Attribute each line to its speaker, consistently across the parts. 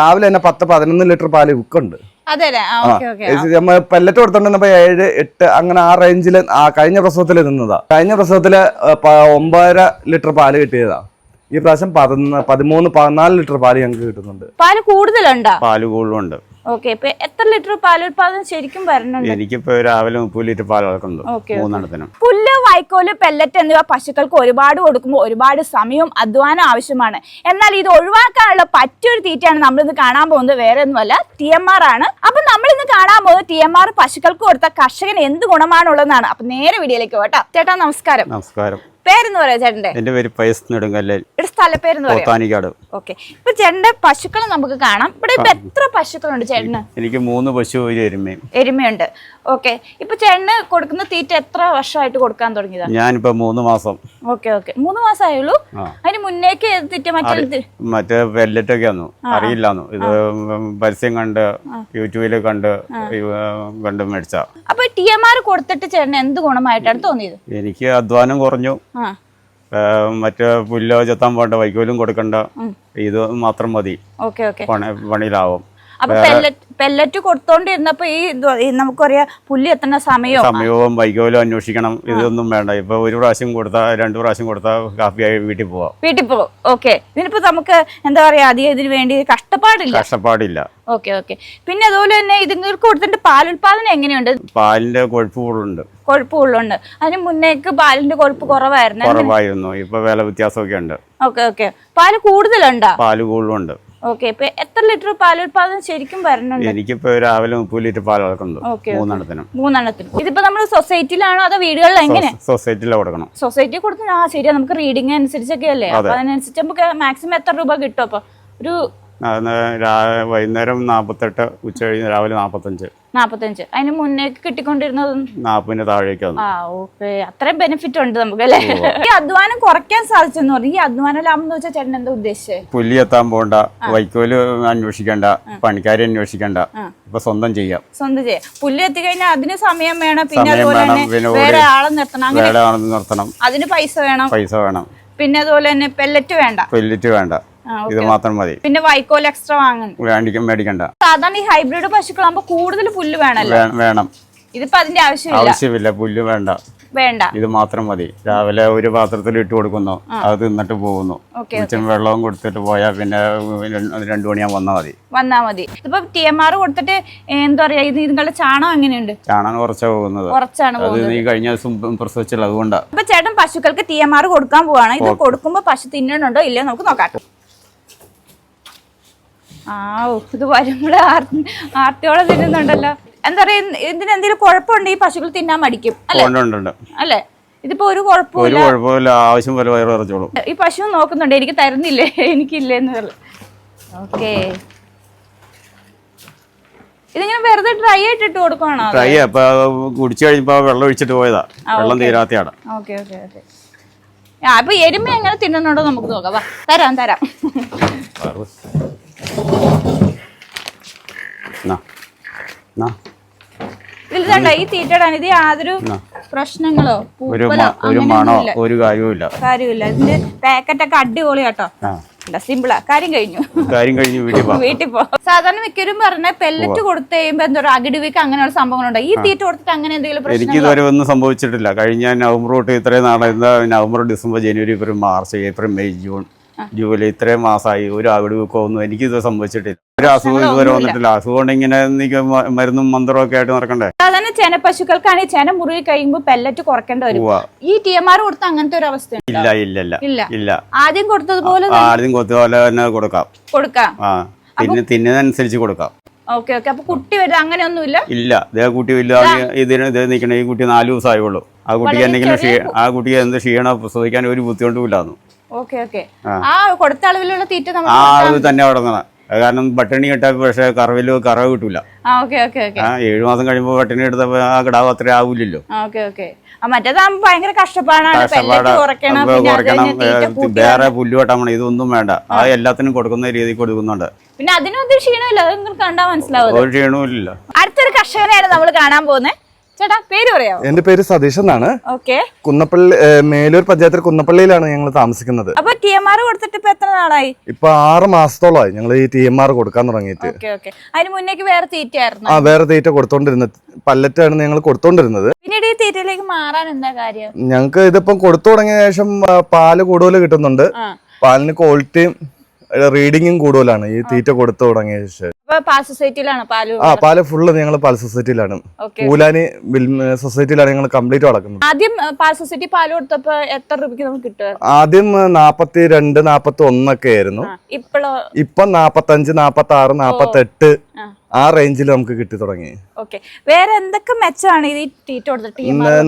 Speaker 1: രാവിലെ തന്നെ പത്ത് പതിനൊന്ന് ലിറ്റർ പാൽ വിൽക്കുന്നുണ്ട്
Speaker 2: അതെ അല്ലേ? ആ ഓക്കെ ഓക്കെ
Speaker 1: നമ്മൾ പെല്ലറ്റ് കൊടുത്തോണ്ടിരുന്നപ്പോ ഏഴ് എട്ട് അങ്ങനെ ആ റേഞ്ചിൽ ആ കഴിഞ്ഞ പ്രസവത്തിൽ നിന്നതാ. കഴിഞ്ഞ പ്രസവത്തിൽ ഒമ്പതര ലിറ്റർ പാൽ കിട്ടിയതാ. ഈ പ്രാവശ്യം പതിനൊന്ന് പതിമൂന്ന് പതിനാല് ലിറ്റർ പാൽ ഞങ്ങൾക്ക് കിട്ടുന്നുണ്ട്.
Speaker 2: പാൽ കൂടുതലുണ്ടോ?
Speaker 3: പാൽ കൂടുതലുണ്ട്.
Speaker 2: ഓക്കെ ഇപ്പൊ എത്ര ലിറ്റർ പാലുൽപാദനം ശരിക്കും വരുന്നുണ്ട്
Speaker 3: എനിക്കിപ്പോ രാവിലെ മുപ്പത് ലിറ്റർ പാൽ അളക്കുന്നുണ്ട്.
Speaker 2: ഓക്കെ,
Speaker 3: മൂന്നെണ്ണത്തിനും.
Speaker 2: പുല്ല് വൈക്കോൽ പെല്ലറ്റ് എന്നിവ പശുക്കൾക്ക് ഒരുപാട് കൊടുക്കുമ്പോൾ ഒരുപാട് സമയവും അധ്വാനം ആവശ്യമാണ്. എന്നാൽ ഇത് ഒഴിവാക്കാനുള്ള പറ്റൊരു തീറ്റയാണ് നമ്മളിന്ന് കാണാൻ പോകുന്നത്. വേറെ ഒന്നുമല്ല ടി എം ആർ ആണ്. അപ്പൊ നമ്മളിന്ന് കാണാൻ പോകുന്നത് ടി എം ആർ പശുക്കൾക്ക് കൊടുത്ത കർഷകന് എന്ത് ഗുണമാണുള്ളതെന്നാണ്. അപ്പൊ നേരെ വീഡിയോയിലേക്ക് പോട്ടോ ചേട്ടാ നമസ്കാരം.
Speaker 3: നമസ്കാരം.
Speaker 2: പേരെന്ന് പറയാ ചേട്ടന്റെ
Speaker 3: എന്റെ പേര് പൈസ് നെടുങ്കല്ലിൽ.
Speaker 2: സ്ഥലപ്പേരെന്ന്
Speaker 3: പോത്താനിക്കാട്.
Speaker 2: ഓക്കെ. ഇപ്പൊ ചേട്ടന്റെ പശുക്കളെ നമുക്ക് കാണാം. ഇവിടെ ഇപ്പൊ എത്ര പശുക്കളുണ്ട് ചേട്ടന്?
Speaker 3: എനിക്ക് മൂന്ന് പശു ഒരു എരുമയും.
Speaker 2: എരുമയുണ്ട്. ഓക്കെ. ഇപ്പൊ ചേട്ടന് കൊടുക്കുന്ന തീറ്റ എത്ര വർഷമായിട്ട് കൊടുക്കാൻ തുടങ്ങിയതാ?
Speaker 3: ഞാനിപ്പോ മൂന്ന് മാസം.
Speaker 2: Okay okay. മൂന്ന്
Speaker 3: ആ.
Speaker 2: അതിന് മുന്നേക്ക് തീറ്റ മറ്റേ മറ്റേ
Speaker 3: മറ്റേ പെല്ലറ്റൊക്കെ ആന്നു അറിയില്ലാന്നു. ഇത് പരസ്യം കണ്ട് യൂട്യൂബിൽ കണ്ട് കണ്ട് മേടിച്ച
Speaker 2: അപ്പൊ ടി എം ആർ കൊടുത്തിട്ട് ചേട്ടന് എന്ത് ഗുണമായിട്ടാണ് തോന്നിയത്?
Speaker 3: എനിക്ക് അധ്വാനം കുറഞ്ഞു. മറ്റേ പുല്ലോ ചെത്താൻ പോകണ്ട വൈക്കോലും കൊടുക്കണ്ട. ഇത് മാത്രം മതി. പണിയിലാവും.
Speaker 2: അപ്പൊ പെല്ലറ്റ് പെല്ലറ്റ് കൊടുത്തോണ്ടിരുന്നപ്പോ ഈ നമുക്കറിയാം പുല്ല് എത്തുന്ന സമയവും
Speaker 3: സമയവും വൈകോലും അന്വേഷിക്കണം. ഇതൊന്നും വേണ്ട. ഇപ്പൊ ഒരു പ്രാവശ്യം കൊടുത്താ രണ്ടു പ്രാവശ്യം കൊടുത്താൽ കാപ്പിയായി വീട്ടിൽ പോവാം.
Speaker 2: വീട്ടിൽ പോകും ഓക്കെ. ഇതിനിപ്പോ നമുക്ക് എന്താ പറയാ അധികം ഇതിന് വേണ്ടി കഷ്ടപ്പാടില്ല.
Speaker 3: കഷ്ടപ്പാടില്ല.
Speaker 2: Okay okay. പിന്നെ അതുപോലെ തന്നെ ഇതിങ്ങൾക്ക് കൊടുത്തിട്ട് പാലുൽപാദനം എങ്ങനെയുണ്ട്?
Speaker 3: പാലിന്റെ കൊഴുപ്പ് കൂടുതലുണ്ട്.
Speaker 2: കൊഴുപ്പ് ഉള്ളുണ്ട് അതിന് മുന്നേക്ക് പാലിന്റെ കൊഴുപ്പ് കുറവായിരുന്നു.
Speaker 3: കുറവായിരുന്നു. ഇപ്പൊ വില വ്യത്യാസമൊക്കെ ഉണ്ട്.
Speaker 2: Okay okay. പാൽ കൂടുതലുണ്ടോ?
Speaker 3: പാൽ കൂടുതലുണ്ട്.
Speaker 2: ഓക്കെ ഇപ്പൊ എത്ര ലിറ്റർ പാലുൽപാദനം ശരിക്കും വരുന്നുണ്ട്
Speaker 3: എനിക്കിപ്പോ രാവിലെ മുപ്പത് ലിറ്റർ പാൽ അളക്കുന്നുണ്ട്. മൂന്നെണ്ണത്തിനും.
Speaker 2: മൂന്നെണ്ണത്തിനും. ഇതിപ്പോ നമ്മൾ സൊസൈറ്റിയിലാണോ അതോ വീടുകളിൽ എങ്ങനെ
Speaker 3: സൊസൈറ്റിയിൽ കൊടുക്കണം.
Speaker 2: സൊസൈറ്റി കൊടുത്താൽ ആ ശരിയാ. നമുക്ക് റീഡിംഗ് അനുസരിച്ചൊക്കെ അല്ലേ അപ്പൊ അതിനനുസരിച്ച് നമുക്ക് മാക്സിമം എത്ര രൂപ കിട്ടും അപ്പൊ? ഒരു
Speaker 3: വൈകുന്നേരം നാപ്പത്തെട്ട് ഉച്ച കഴിഞ്ഞ് രാവിലെ നാപ്പത്തഞ്ച്.
Speaker 2: നാപ്പത്തഞ്ച്. അതിന് മുന്നേക്ക് കിട്ടിക്കൊണ്ടിരുന്നത്?
Speaker 3: നാപ്പതിന് താഴേക്ക്
Speaker 2: ആ ഓക്കെ. അത്രയും ബെനിഫിറ്റ് ഉണ്ട് നമുക്ക് അല്ലേ? ഈ അധ്വാനം കുറയ്ക്കാൻ സാധിച്ചെന്ന് പറഞ്ഞു. ഈ അധ്വാനം ലാഭം എന്ന് വെച്ചാൽ ചേട്ടൻ എന്താ ഉദ്ദേശിച്ചത്
Speaker 3: പുല്ലി എത്താൻ പോണ്ട. വൈക്കോൽ അന്വേഷിക്കണ്ട. പണിക്കാരെ അന്വേഷിക്കണ്ട. ഇപ്പൊ സ്വന്തം ചെയ്യാം.
Speaker 2: സ്വന്തം ചെയ്യാം. പുല്ലി എത്തിക്കഴിഞ്ഞാൽ അതിന് സമയം വേണം. പിന്നെ അതുപോലെ തന്നെ വേറെ ആളെ നിർത്തണം. അങ്ങനെ
Speaker 3: നിർത്തണം.
Speaker 2: അതിന് പൈസ വേണം.
Speaker 3: പൈസ വേണം.
Speaker 2: പിന്നെ അതുപോലെ തന്നെ പെല്ലറ്റ് വേണ്ട.
Speaker 3: പെല്ലറ്റ് വേണ്ട. ഇത് മാത്രം മതി.
Speaker 2: പിന്നെ വൈക്കോൽ എക്സ്ട്രാ വാങ്ങണം
Speaker 3: മേടിക്കണ്ട.
Speaker 2: സാധാരണ ഈ ഹൈബ്രിഡ് പശുക്കളാകുമ്പോ കൂടുതൽ പുല്ല്
Speaker 3: വേണല്ലോ വേണം.
Speaker 2: ഇതിപ്പോ അതിന്റെ ആവശ്യമില്ല.
Speaker 3: ആവശ്യമില്ല പുല്ല് വേണ്ട.
Speaker 2: വേണ്ട.
Speaker 3: ഇത് മാത്രം മതി. രാവിലെ ഒരു പാത്രത്തിൽ ഇട്ട് കൊടുക്കുന്നു. അത് തിന്നിട്ട് പോകുന്നു.
Speaker 2: ഓക്കെ
Speaker 3: വെള്ളവും കൊടുത്തിട്ട് പോയാൽ പിന്നെ രണ്ട് മണിയാകുമ്പോൾ വന്നാൽ മതി.
Speaker 2: വന്നാ മതി. ഇപ്പൊ ടി എം ആർ കൊടുത്തിട്ട് എന്താ പറയാ ഇത് നിങ്ങളുടെ ചാണകം എങ്ങനെയുണ്ട്?
Speaker 3: ചാണകം കുറച്ചാ പോകുന്നത്.
Speaker 2: കുറച്ചാണ്
Speaker 3: അത് നീ കഴിഞ്ഞ ദിവസം പ്രസവിച്ചല്ലോ കൊണ്ടാ
Speaker 2: അപ്പൊ ചേട്ടൻ പശുക്കൾക്ക് ടി എം ആർ കൊടുക്കാൻ പോവാണ്. ഇത് കൊടുക്കുമ്പോ പശു തിന്നണുണ്ടോ ഇല്ലയോ നമുക്ക് നോക്കാം. ആ ഇത് വരുമ്പോഴേ ആർത്തിയോടെ തിന്നുന്നുണ്ടല്ലോ. എന്താ പറയാ ഇതിന് എന്തെങ്കിലും കുഴപ്പമുണ്ട് ഈ പശുക്കൾ തിന്നാൻ മടിക്കും അല്ലെ? ഇതിപ്പോ ഒരു കുഴപ്പമില്ല
Speaker 3: കുഴപ്പമില്ല ആവശ്യം പോലെ വയറ് നിറച്ചോളൂ.
Speaker 2: ഈ പശു നോക്കുന്നുണ്ട്. എനിക്ക് തരുന്നില്ലേ? എനിക്കില്ലേ എന്ന് ഓക്കെ. ഇതിങ്ങനെ വെറുതെ ഡ്രൈ ആയിട്ട് ഇട്ട് കൊടുക്കുവാണോ
Speaker 3: ഡ്രൈ അപ്പൊ കുടിച്ചു കഴിഞ്ഞപ്പോ വെള്ളം ഒഴിച്ചിട്ട് പോയതാ. വെള്ളം തീരാത്തയാണ്
Speaker 2: ഓക്കെ ഓക്കെ ഓക്കെ. അപ്പൊ എരുമ എങ്ങനെ തിന്നുന്നുണ്ടോ നമുക്ക് നോക്കാം. വാ തരാം തരാം. കണ്ട ഈ തീറ്റടാൻ ഇത് യാതൊരു പ്രശ്നങ്ങളോ
Speaker 3: ഒരു
Speaker 2: പൂപ്പലോ
Speaker 3: ഒരു മണോ ഒരു കാര്യവുമില്ല.
Speaker 2: കാര്യമില്ല ഇതിന്റെ പാക്കറ്റ് ഒക്കെ അടിപൊളി കേട്ടോ. സിമ്പിളാ കാര്യം കഴിഞ്ഞു.
Speaker 3: കാര്യം കഴിഞ്ഞു വീട്ടിൽ
Speaker 2: പോ സാധാരണ മിക്കവരും പറഞ്ഞ പെല്ലറ്റ് കൊടുത്തു കഴിയുമ്പോ എന്താ പറയുക അകിടുവിക്ക് അങ്ങനെയുള്ള സംഭവങ്ങളുണ്ട്? ഈ തീറ്റ കൊടുത്തിട്ട് അങ്ങനെ എന്തെങ്കിലും
Speaker 3: എനിക്ക് ഇതുവരെ ഒന്നും സംഭവിച്ചിട്ടില്ല. കഴിഞ്ഞ നവംബർ തൊട്ട് ഇത്രയും നാളെ നവംബർ ഡിസംബർ ജനുവരി ഫെബ്രുവരി March April May June July ഇത്രയും മാസമായി ഒരു അവിടെ ഒന്നും എനിക്ക് ഇത് സംഭവിച്ചിട്ടില്ല. ഒരു അസുഖം ഇതുവരെ വന്നിട്ടില്ല. അസുഖം കൊണ്ട് ഇങ്ങനെ മരുന്നും മന്ത്രവും ഒക്കെ ആയിട്ട് നടക്കണ്ടേ?
Speaker 2: സാധാരണ ചെന പശുക്കൾക്കാണ് ചെന മുറുകി കഴിയുമ്പോൾ പെല്ലറ്റ് കുറക്കേണ്ട വരും. ഈ ടി എം ആർ കൊടുത്ത അങ്ങനത്തെ ഒരു അവസ്ഥ
Speaker 3: ഇല്ല ഇല്ല ഇല്ല.
Speaker 2: ഇല്ല. ആദ്യം കൊടുത്തതുപോലെ
Speaker 3: ആദ്യം കൊടുത്തതുപോലെ പോലെ തന്നെ കൊടുക്കാം.
Speaker 2: കൊടുക്കാം.
Speaker 3: ആ തിന്ന് തിന്നുന്നതനുസരിച്ച് കൊടുക്കാം.
Speaker 2: Okay okay. അപ്പൊ കുട്ടി വരും. അങ്ങനെയൊന്നുമില്ല?
Speaker 3: ഇല്ല. ഇതേ കുട്ടി വലുതാ ഇതിന് ഇത് നിൽക്കണ. ഈ കുട്ടി നാല് ദിവസമായുള്ളൂ. ആ കുട്ടിക്ക് എന്തെങ്കിലും ആ കുട്ടിക്ക് എന്ത് ക്ഷീണം പ്രസവിക്കാൻ ഒരു ബുദ്ധിമുട്ടും ഇല്ലാന്നു
Speaker 2: ഓക്കെ ഓക്കെ. ആ. കൊടുത്ത അളവിലുള്ള തീറ്റ നമ്മൾ
Speaker 3: ആ തന്നെ തുടങ്ങണം. കാരണം പട്ടിണി കിട്ടാൻ പക്ഷേ കറവിൽ കറവ് കിട്ടൂല.
Speaker 2: ആ ഓക്കെ ഓക്കെ ഓക്കെ.
Speaker 3: ആ ഏഴു മാസം കഴിയുമ്പോൾ പട്ടിണി എടുത്തപ്പോ ആ കിടാവ് അത്ര ആവൂലല്ലോ
Speaker 2: ഓക്കെ ഓക്കെ. മറ്റേതാകുമ്പോ ഭയങ്കര കഷ്ടപ്പാടാണ്.
Speaker 3: കഷ്ടപ്പാട്.
Speaker 2: കുറയ്ക്കണം? കൂട്ടി
Speaker 3: വേറെ പുല്ല് വെട്ടാൻ വേണം ഇതൊന്നും വേണ്ട. ആ എല്ലാത്തിനും കൊടുക്കുന്ന രീതി കൊടുക്കുന്നുണ്ട്.
Speaker 2: പിന്നെ അതിനൊന്നും ക്ഷീണമില്ല. അത് കണ്ടാൽ മനസ്സിലാവും
Speaker 3: ഒരു ക്ഷീണവും ഇല്ല.
Speaker 2: അടുത്തൊരു കർഷകനെയാണ് നമ്മൾ കാണാൻ പോകുന്നത് ചേട്ടാ പേര് പറയാമോ?
Speaker 1: എന്റെ പേര് സതീഷ് എന്നാണ്.
Speaker 2: ഓക്കെ.
Speaker 1: കുന്നപ്പള്ളി മേലൂർ പഞ്ചായത്തിൽ കുന്നപ്പള്ളിയിലാണ് ഞങ്ങൾ താമസിക്കുന്നത്.
Speaker 2: അപ്പൊ ടി എം ആർ കൊടുത്തിട്ട് ഇപ്പൊ എത്ര നാളായി?
Speaker 1: ഇപ്പൊ ആറ് മാസത്തോളമായി ഞങ്ങൾ ഈ ടി എം ആർ കൊടുക്കാൻ തുടങ്ങിയിട്ട്.
Speaker 2: അതിന് മുന്നേക്ക് വേറെ തീറ്റയായിരുന്നു?
Speaker 1: ആ വേറെ തീറ്റ കൊടുത്തോണ്ടിരുന്നത് പല്ലറ്റാണ് ഞങ്ങൾ കൊടുത്തോണ്ടിരുന്നത്.
Speaker 2: പിന്നീട് ഈ തീറ്റയിലേക്ക് മാറാൻ എന്താ കാര്യം?
Speaker 1: ഞങ്ങൾക്ക് ഇതിപ്പം കൊടുത്തു തുടങ്ങിയ ശേഷം പാൽ കൂടുതൽ കിട്ടുന്നുണ്ട്. പാലിന് ക്വാളിറ്റിയും റീഡിങ്ങും കൂടുതലാണ് ഈ തീറ്റ കൊടുത്തു തുടങ്ങിയ ശേഷം. ആ പാൽ ഫുള്ള് ഞങ്ങൾ പാൽ സൊസൈറ്റിയിലാണ്. പൂലാനി സൊസൈറ്റിയിലാണ് ഞങ്ങൾ കംപ്ലീറ്റ് വളക്കുന്നത്
Speaker 2: ആദ്യം പാൽ സൊസൈറ്റി പാൽ കൊടുത്തപ്പോ എത്ര രൂപയ്ക്ക് നമുക്ക് കിട്ടുക?
Speaker 1: ആദ്യം നാപ്പത്തി രണ്ട് നാപ്പത്തി ഒന്നൊക്കെ ആയിരുന്നു
Speaker 2: ഇപ്പോഴോ
Speaker 1: നാപ്പത്തി അഞ്ച് നാപ്പത്തി ആറ് നാപ്പത്തെട്ട്
Speaker 2: ആ.
Speaker 1: ആ റേഞ്ചിൽ നമുക്ക് കിട്ടി തുടങ്ങി.
Speaker 2: വേറെ എന്തൊക്കെ മെച്ചമാണ് ഈ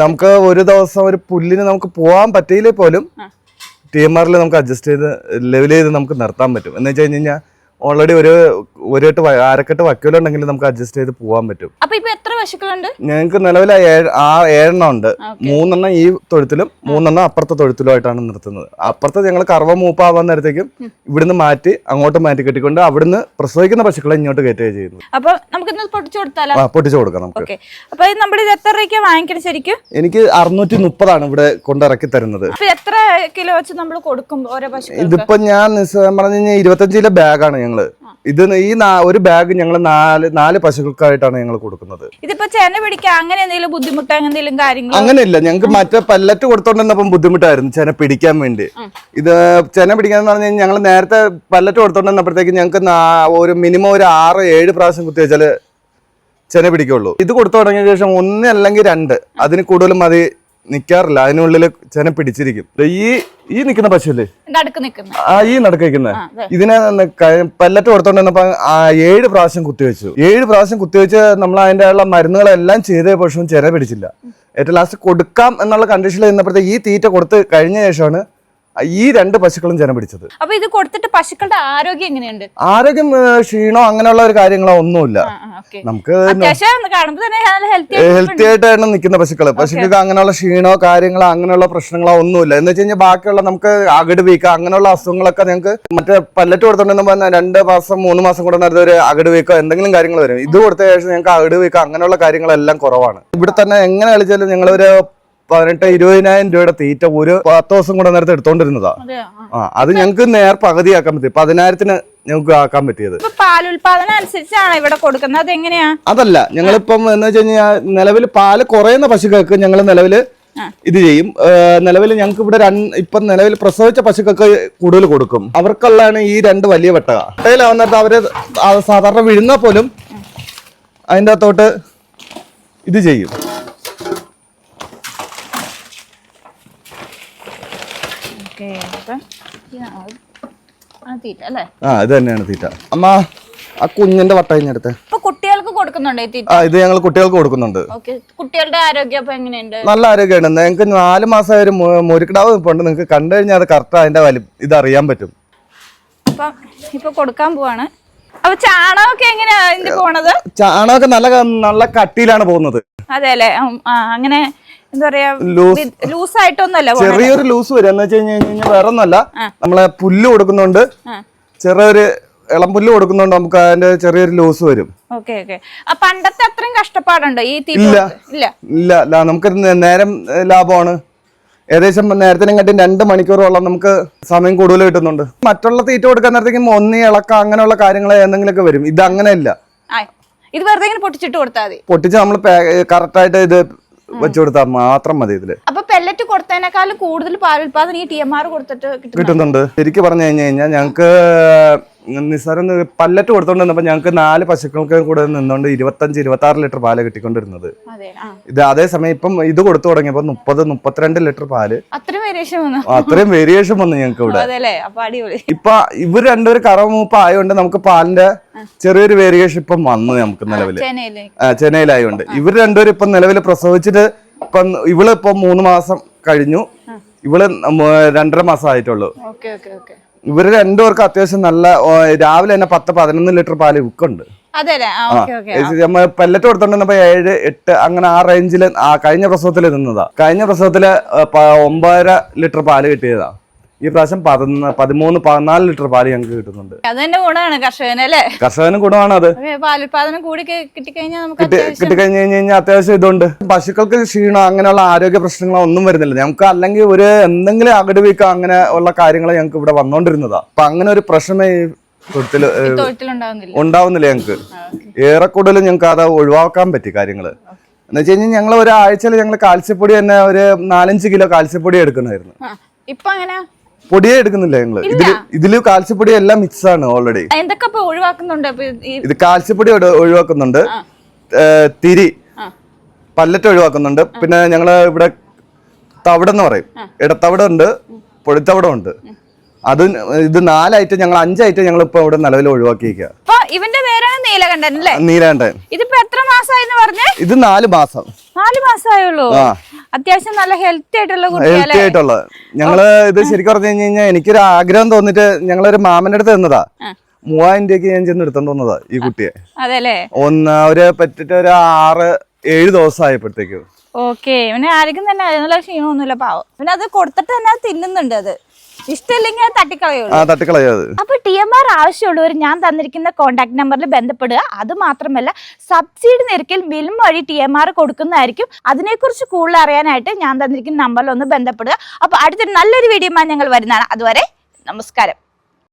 Speaker 1: നമുക്ക് ഒരു ദിവസം ഒരു പുല്ലിന് നമുക്ക് പോവാൻ പറ്റിയില്ലേ പോലും ടീമറിൽ നമുക്ക് അഡ്ജസ്റ്റ് ചെയ്ത് ലെവൽ ചെയ്ത് നമുക്ക് നിർത്താൻ പറ്റും. എന്ന് വെച്ച് കഴിഞ്ഞാൽ ഓൾറെഡി ഒരു ഒരു എട്ട് അരക്കെട്ട് വക്കലുണ്ടെങ്കിൽ നമുക്ക് അഡ്ജസ്റ്റ് ചെയ്ത് പോകാൻ പറ്റും.
Speaker 2: അപ്പൊ ഇപ്പൊ എത്ര പശുക്കളുണ്ട്
Speaker 1: ഞങ്ങൾക്ക് നിലവിൽ ആ ഏഴെണ്ണം ഉണ്ട്. മൂന്നെണ്ണം ഈ തൊഴുത്തിലും മൂന്നെണ്ണം അപ്പുറത്തെ തൊഴുത്തിലുമായിട്ടാണ് നിർത്തുന്നത്. അപ്പുറത്ത് ഞങ്ങൾ കറവ മൂപ്പാവാൻ നേരത്തേക്കും ഇവിടുന്ന് മാറ്റി അങ്ങോട്ട് മാറ്റി കെട്ടിക്കൊണ്ട് അവിടുന്ന് പ്രസവിക്കുന്ന പശുക്കളെ ഇങ്ങോട്ട് കയറ്റുകയും ചെയ്യുന്നു
Speaker 2: അപ്പൊ നമുക്ക് പൊട്ടിച്ചു കൊടുത്താലോ?
Speaker 1: പൊട്ടിച്ചു കൊടുക്കാം നമുക്ക്.
Speaker 2: അപ്പൊ നമ്മൾ ഇത് എത്ര രൂപയ്ക്ക് വാങ്ങിക്കണം ശരിക്കും?
Speaker 1: എനിക്ക് അറുന്നൂറ്റി മുപ്പതാണ് ഇവിടെ കൊണ്ടിറക്കി തരുന്നത്.
Speaker 2: എത്ര കിലോ വെച്ച് നമ്മൾ കൊടുക്കും ഓരോ പശു
Speaker 1: ഇതിപ്പോ ഞാൻ പറഞ്ഞു കഴിഞ്ഞാൽ ഇരുപത്തഞ്ച് കിലോ ബാഗാണ് ഞങ്ങൾ. ഇത് ഈ ഒരു ബാഗ് ഞങ്ങൾ നാല് നാല് പശുക്കൾക്കായിട്ടാണ് ഞങ്ങൾ കൊടുക്കുന്നത്.
Speaker 2: ഇതിപ്പോ ചെന പിടിക്കാൻ അങ്ങനെ എന്തെങ്കിലും ബുദ്ധിമുട്ട് എന്തെങ്കിലും കാര്യങ്ങളോ?
Speaker 1: അങ്ങനെയില്ല ഞങ്ങൾക്ക് മറ്റേ പല്ലറ്റ് കൊടുത്തോണ്ടിരുന്നപ്പം ബുദ്ധിമുട്ടായിരുന്നു ചെന പിടിക്കാൻ വേണ്ടി. ഇത് ചെന പിടിക്കാന്ന് പറഞ്ഞു കഴിഞ്ഞാൽ ഞങ്ങൾ നേരത്തെ പല്ലറ്റ് കൊടുത്തോണ്ടിരുന്നപ്പോഴത്തേക്ക് ഞങ്ങൾക്ക് ഒരു മിനിമം ഒരു ആറ് ഏഴ് പ്രാവശ്യം കുത്തി വെച്ചാൽ ചെന പിടിക്കുള്ളൂ. ഇത് കൊടുത്തു തുടങ്ങിയ ശേഷം ഒന്ന് അല്ലെങ്കിൽ രണ്ട് അതിന് കൂടുതലും മതി നിക്കാറില്ല. അതിനുള്ളിൽ ചെന പിടിച്ചിരിക്കും. ഈ ഈ നിൽക്കുന്ന പശുല്ലേ ആ ഈ
Speaker 2: നടക്കുന്ന
Speaker 1: ഇതിനെ പല്ലറ്റ് കൊടുത്തോണ്ട് കൊടുത്തോണ്ടിരുന്നപ്പോ ആ ഏഴ് പ്രാവശ്യം കുത്തിവെച്ചു. ഏഴ് പ്രാവശ്യം കുത്തിവെച്ച് നമ്മൾ അതിന്റെ ഉള്ള മരുന്നുകളെല്ലാം ചെയ്ത പശുവും ചെന പിടിച്ചില്ല. ഏറ്റവും ലാസ്റ്റ് കൊടുക്കാം എന്നുള്ള കണ്ടീഷനിൽ നിന്നപ്പോഴത്തെ ഈ തീറ്റ കൊടുത്ത് കഴിഞ്ഞ ശേഷമാണ് ഈ രണ്ട് പശുക്കളും ജനം പിടിച്ചത്.
Speaker 2: അപ്പൊ ഇത് കൊടുത്തിട്ട് പശുക്കളുടെ ആരോഗ്യം എങ്ങനെയുണ്ട്?
Speaker 1: ആരോഗ്യം ക്ഷീണോ അങ്ങനെയുള്ള ഒരു കാര്യങ്ങളോ ഒന്നുമില്ല. നമുക്ക്
Speaker 2: ഹെൽത്തി
Speaker 1: ആയിട്ടാണ് നിൽക്കുന്ന പശുക്കൾ. പശുക്കൾക്ക് അങ്ങനെയുള്ള ക്ഷീണോ കാര്യങ്ങളോ അങ്ങനെയുള്ള പ്രശ്നങ്ങളോ ഒന്നുമില്ല. എന്ന് വെച്ച് കഴിഞ്ഞാൽ ബാക്കിയുള്ള നമുക്ക് അകട് വീക്ക അങ്ങനെയുള്ള അസുഖങ്ങളൊക്കെ ഞങ്ങൾക്ക് മറ്റേ പല്ലറ്റ് കൊടുത്തോണ്ടെന്ന് രണ്ട് മാസം മൂന്ന് മാസം കൂടെ നേരത്തെ ഒരു അകട് വീക്കോ എന്തെങ്കിലും കാര്യങ്ങൾ വരും. ഇത് കൊടുത്ത ശേഷം ഞങ്ങൾക്ക് അകട് വീക്ക അങ്ങനെയുള്ള കാര്യങ്ങളെല്ലാം കുറവാണ്. ഇവിടെ തന്നെ എങ്ങനെ കളിച്ചാലും ഞങ്ങളൊരു പതിനെട്ട് ഇരുപതിനായിരം രൂപയുടെ തീറ്റ ഒരു പത്ത് ദിവസം കൂടെ നേരത്തെ എടുത്തോണ്ടിരുന്നതാ. ആ അത് ഞങ്ങൾക്ക് നേർ പകുതിയാക്കാൻ പറ്റി. പതിനായിരത്തിന് ഞങ്ങൾക്ക് ആക്കാൻ പറ്റിയത്.
Speaker 2: പാലുൽപാദനം അനുസരിച്ചാണ് ഇവിടെ കൊടുക്കുന്നത്. അതെങ്ങനെയാ?
Speaker 1: അതല്ല ഞങ്ങളിപ്പം എന്ന് വെച്ച് കഴിഞ്ഞാൽ നിലവിൽ പാൽ കുറയുന്ന പശുക്കൾക്ക് ഞങ്ങൾ നിലവിൽ ഇത് ചെയ്യും. നിലവിൽ ഞങ്ങൾക്ക് ഇവിടെ ഇപ്പൊ നിലവിൽ പ്രസവിച്ച പശുക്കൾക്ക് കൂടുതൽ കൊടുക്കും. അവർക്കുള്ളതാണ് ഈ രണ്ട് വലിയ വെട്ടക. വെട്ടയിലാവുന്നിട്ട് അവർ സാധാരണ വിഴുന്ന പോലും അതിന്റെ അകത്തോട്ട് ഇത് ചെയ്യും
Speaker 2: ഓക്കെ തീറ്റ അല്ലേ?
Speaker 1: ആ ഇത് തന്നെയാണ് തീറ്റ. അമ്മ ആ കുഞ്ഞിന്റെ വട്ട കഴിഞ്ഞെടുത്ത്
Speaker 2: ഇപ്പൊ കുട്ടികൾക്ക് കൊടുക്കുന്നുണ്ടോ തീറ്റ?
Speaker 1: ആ ഇത് ഞങ്ങൾ കുട്ടികൾക്ക് കൊടുക്കുന്നുണ്ട്.
Speaker 2: ഓക്കെ കുട്ടികളുടെ ആരോഗ്യം അപ്പൊ എങ്ങനെയുണ്ട്?
Speaker 1: നല്ല ആരോഗ്യമാണ്. നിങ്ങൾക്ക് നാല് മാസം ഒരു മുരുക്കിടാവ് ഇപ്പുണ്ട് നിങ്ങൾക്ക് കണ്ടു കഴിഞ്ഞാൽ അത് കറക്റ്റ് അതിന്റെ വലി ഇത് അറിയാൻ പറ്റും.
Speaker 2: അപ്പൊ ഇപ്പൊ കൊടുക്കാൻ പോവാണ്. അപ്പൊ ചാണകമൊക്കെ എങ്ങനെയാ ഇതിന്റെ പോണത്?
Speaker 1: ചാണകമൊക്കെ നല്ല നല്ല കട്ടിയിലാണ് പോകുന്നത്.
Speaker 2: അതെ അല്ലേ? അങ്ങനെ എന്താ പറയാ
Speaker 1: ചെറിയൊരു ലൂസ് വരും. എന്ന് വെച്ച് കഴിഞ്ഞ് കഴിഞ്ഞാൽ വേറെ ഒന്നല്ല നമ്മളെ പുല്ല് കൊടുക്കുന്നുണ്ട്. ചെറിയൊരു ഇളം പുല്ല് കൊടുക്കുന്നുണ്ട്. നമുക്ക് അതിന്റെ ചെറിയൊരു ലൂസ് വരും.
Speaker 2: Okay okay. പണ്ടത്തെ അത്രയും കഷ്ടപ്പാടുണ്ടോ ഈ
Speaker 1: ഇല്ല.
Speaker 2: ഇല്ല.
Speaker 1: ഇല്ല നമുക്ക് നേരം ലാഭമാണ്. ഏകദേശം നേരത്തിനും കണ്ടി രണ്ട് മണിക്കൂറോളം നമുക്ക് സമയം കൂടുതൽ കിട്ടുന്നുണ്ട്. മറ്റുള്ള തീറ്റ കൊടുക്കാൻ നേരത്തേക്കും ഒന്നി ഇളക്കം അങ്ങനെയുള്ള കാര്യങ്ങൾ എന്തെങ്കിലുമൊക്കെ വരും. ഇത് അങ്ങനെയല്ല
Speaker 2: ഇത് വെറുതെ പൊട്ടിച്ചിട്ട് കൊടുത്താൽ മതി.
Speaker 1: പൊട്ടിച്ച് നമ്മൾ കറക്റ്റായിട്ട് ഇത് വെച്ചു കൊടുത്താൽ മാത്രം മതി ഇതിൽ.
Speaker 2: അപ്പൊ പെല്ലറ്റ് കൊടുത്തതിനേക്കാളും കൂടുതൽ പാലുൽപാദനം ഈ ടി എം ആർ കൊടുത്തിട്ട് കിട്ടും
Speaker 1: കിട്ടുന്നുണ്ട്. ശരിക്കും പറഞ്ഞു കഴിഞ്ഞു കഴിഞ്ഞാൽ ഞങ്ങൾക്ക് നിസ്സാരം പല്ലറ്റ് കൊടുത്തോണ്ടിരുന്നപ്പോ ഞങ്ങൾക്ക് നാല് പശുക്കൾക്ക് കൂടെ നിന്നുകൊണ്ട് ഇരുപത്തഞ്ച് ഇരുപത്തി ആറ് ലിറ്റർ പാൽ കിട്ടിക്കൊണ്ടിരുന്നത്. ഇത് അതേസമയം ഇപ്പം ഇത് കൊടുത്തു തുടങ്ങിയപ്പോ മുപ്പത് മുപ്പത്തിരണ്ട് ലിറ്റർ പാൽ.
Speaker 2: അത്രയും വേരിയേഷൻ വന്നു.
Speaker 1: ഞങ്ങൾക്ക് ഇവിടെ. ഇപ്പൊ ഇവർ രണ്ടുപേരും കറവ് മൂപ്പ് ആയതുകൊണ്ട് നമുക്ക് പാലിന്റെ ചെറിയൊരു വേരിയേഷൻ ഇപ്പം വന്നു നമുക്ക് ആ, ചെന്നൈയിലായതുകൊണ്ട് ഇവർ രണ്ടുപേരും ഇപ്പം നിലവിൽ പ്രസവിച്ചിട്ട് ഇപ്പം ഇവൾ ഇപ്പം മൂന്ന് മാസം കഴിഞ്ഞു. ഇവൾ രണ്ടര മാസം ആയിട്ടുള്ളൂ. ഇവർ രണ്ടുപേർക്കും അത്യാവശ്യം നല്ല രാവിലെ തന്നെ പത്ത് പതിനൊന്ന് ലിറ്റർ പാൽ വിൽക്കുന്നുണ്ട്
Speaker 2: ഓക്കെ
Speaker 1: പെല്ലറ്റ് കൊടുത്തോണ്ടിരുന്നപ്പോ ഏഴ് എട്ട് അങ്ങനെ ആ റേഞ്ചിൽ കഴിഞ്ഞ പ്രസവത്തിൽ നിന്നതാ. കഴിഞ്ഞ പ്രസവത്തിൽ ഒമ്പതര ലിറ്റർ പാൽ കിട്ടിയതാ. ഈ പ്രാവശ്യം പതിനൊന്ന് പതിമൂന്ന് പതിനാല് ലിറ്റർ പാൽ ഞങ്ങൾക്ക് കിട്ടുന്നുണ്ട്.
Speaker 2: അത് ഗുണമാണ് കർഷകന് അല്ലേ?
Speaker 1: കർഷകന് ഗുണമാണ് അത്.
Speaker 2: പാലുൽപാദനം കൂടി കിട്ടിക്കഴിഞ്ഞാൽ നമുക്ക്
Speaker 1: കിട്ടിക്കഴിഞ്ഞ് കഴിഞ്ഞാൽ അത്യാവശ്യം ഇതുണ്ട്. പശുക്കൾക്ക് ക്ഷീണം അങ്ങനെയുള്ള ആരോഗ്യ പ്രശ്നങ്ങളോ ഒന്നും വരുന്നില്ല. ഞങ്ങൾക്ക് അല്ലെങ്കിൽ ഒരു എന്തെങ്കിലും അകടുവീക്കോ അങ്ങനെ ഉള്ള കാര്യങ്ങൾ ഞങ്ങൾക്ക് ഇവിടെ വന്നോണ്ടിരുന്നതാ. അപ്പൊ അങ്ങനെ ഒരു പ്രശ്നമേ ഉണ്ടാവുന്നില്ല ഞങ്ങൾക്ക്. ഏറെ കൂടുതലും ഞങ്ങൾക്ക് അത് ഒഴിവാക്കാൻ പറ്റി കാര്യങ്ങൾ. എന്ന് വെച്ച് കഴിഞ്ഞാൽ ഞങ്ങൾ ഒരാഴ്ചയിൽ ഞങ്ങൾ കാൽസ്യപ്പൊടി തന്നെ ഒരു നാലഞ്ച് കിലോ കാൽസ്യപ്പൊടി എടുക്കണമായിരുന്നു
Speaker 2: ഇപ്പൊ അങ്ങനെ
Speaker 1: പൊടിയേ എടുക്കുന്നില്ല ഞങ്ങൾ. ഇതിൽ ഇതിൽ കാൽസ്യപ്പൊടി എല്ലാം മിക്സ് ആണ് ഓൾറെഡി
Speaker 2: എന്തൊക്കെ ഒഴിവാക്കുന്നുണ്ട്?
Speaker 1: ഇത് കാൽസ്യപ്പൊടി ഒഴിവാക്കുന്നുണ്ട്. തിരി. പല്ലറ്റ് ഒഴിവാക്കുന്നുണ്ട്. പിന്നെ ഞങ്ങൾ ഇവിടെ തവിടെന്ന് പറയും. ഇടത്തവിടം ഉണ്ട് പൊടിത്തവിടം ഉണ്ട്. അത് ഇത് നാലായിട്ട് ഞങ്ങൾ അഞ്ചായിട്ട് ഞങ്ങൾ ഇപ്പൊ ഇവിടെ നിലവിൽ ഒഴിവാക്കിയിരിക്കുക
Speaker 2: ഇവന്റെ പേരാണ് നീലകണ്ഠൻ അല്ലേ?
Speaker 1: നീലാണ്ടൻ
Speaker 2: ഇതിപ്പോ എത്ര മാസമായി പറഞ്ഞേ?
Speaker 1: ഇത് നാല് മാസം.
Speaker 2: നാല് മാസമായുള്ളൂ. അത്യാവശ്യം നല്ല ഹെൽത്തി ആയിട്ടുള്ള
Speaker 1: ഹെൽത്തി ആയിട്ടുള്ള. ഞങ്ങൾ ഇത് ശരിക്കും പറഞ്ഞു കഴിഞ്ഞ് കഴിഞ്ഞാൽ എനിക്കൊരു ആഗ്രഹം തോന്നിട്ട് ഞങ്ങളൊരു മാമന്റെ അടുത്ത് തന്നതാ. മൂവായിരം രൂപയ്ക്ക് ഞാൻ ചെന്ന് എടുത്തോണ്ട് വന്നതാ ഈ കുട്ടിയെ.
Speaker 2: അതെല്ലേ?
Speaker 1: ഒന്ന് അവർ പറ്റിട്ട് ഒരു ആറ് ഏഴ് ദിവസം ആയപ്പോഴത്തേക്കും
Speaker 2: ഓക്കെ പിന്നെ ആർക്കും തന്നെ അതിനുള്ള ക്ഷീണമൊന്നുമില്ല പാവം. പിന്നെ അത് കൊടുത്തിട്ട് തന്നെ അത് തിന്നുന്നുണ്ട് അത്. ഇഷ്ടമില്ലെങ്കിൽ അത് തട്ടിക്കളയുള്ളൂ.
Speaker 1: ആ തട്ടിക്കളയത്
Speaker 2: അപ്പൊ ടി എം ആർ ആവശ്യമുള്ളവർ ഞാൻ തന്നിരിക്കുന്ന കോൺടാക്ട് നമ്പറിൽ ബന്ധപ്പെടുക. അത് മാത്രമല്ല സബ്സിഡി നിരക്കിൽ ബില്ലും വഴി ടി എം ആർ കൊടുക്കുന്നതായിരിക്കും. അതിനെക്കുറിച്ച് കൂടുതൽ അറിയാനായിട്ട് ഞാൻ തന്നിരിക്കുന്ന നമ്പറിൽ ഒന്ന് ബന്ധപ്പെടുക. അപ്പൊ അടുത്തൊരു നല്ലൊരു വീഡിയോ ഞങ്ങൾ വരുന്നതാണ്. അതുവരെ നമസ്കാരം.